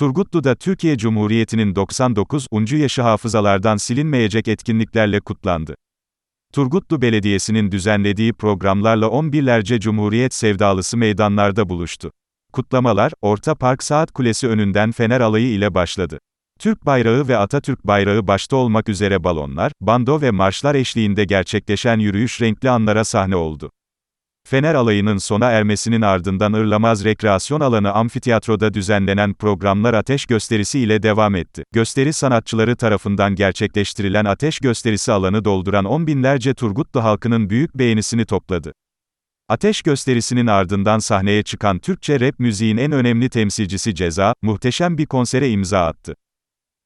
Turgutlu'da Türkiye Cumhuriyeti'nin 99. yaşı hafızalardan silinmeyecek etkinliklerle kutlandı. Turgutlu Belediyesi'nin düzenlediği programlarla on binlerce Cumhuriyet sevdalısı meydanlarda buluştu. Kutlamalar, Orta Park Saat Kulesi önünden Fener Alayı ile başladı. Türk bayrağı ve Atatürk bayrağı başta olmak üzere balonlar, bando ve marşlar eşliğinde gerçekleşen yürüyüş renkli anlara sahne oldu. Fener alayının sona ermesinin ardından Irlamaz Rekreasyon Alanı Amfiteyatro'da düzenlenen programlar ateş gösterisi ile devam etti. Gösteri sanatçıları tarafından gerçekleştirilen ateş gösterisi alanı dolduran on binlerce Turgutlu halkının büyük beğenisini topladı. Ateş gösterisinin ardından sahneye çıkan Türkçe rap müziğin en önemli temsilcisi Ceza, muhteşem bir konsere imza attı.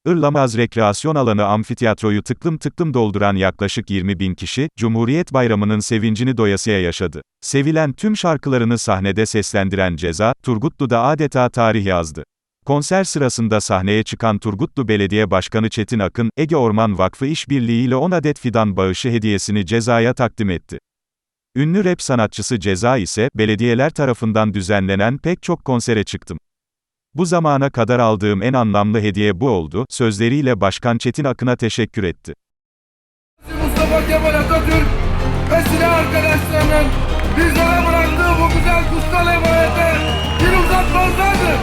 Irlamaz Rekreasyon Alanı amfiteyatroyu tıklım tıklım dolduran yaklaşık 20 bin kişi, Cumhuriyet Bayramı'nın sevincini doyasıya yaşadı. Sevilen tüm şarkılarını sahnede seslendiren Ceza, Turgutlu'da adeta tarih yazdı. Konser sırasında sahneye çıkan Turgutlu Belediye Başkanı Çetin Akın, Ege Orman Vakfı İşbirliği ile 10 adet fidan bağışı hediyesini Ceza'ya takdim etti. Ünlü rap sanatçısı Ceza ise, belediyeler tarafından düzenlenen pek çok konsere çıktım. Bu zamana kadar aldığım en anlamlı hediye bu oldu, sözleriyle Başkan Çetin Akın'a teşekkür etti. Mustafa Kemal Atatürk ve silah arkadaşlarının bizlere bıraktığı bu güzel kutsal emanete bir uzatmazlardı.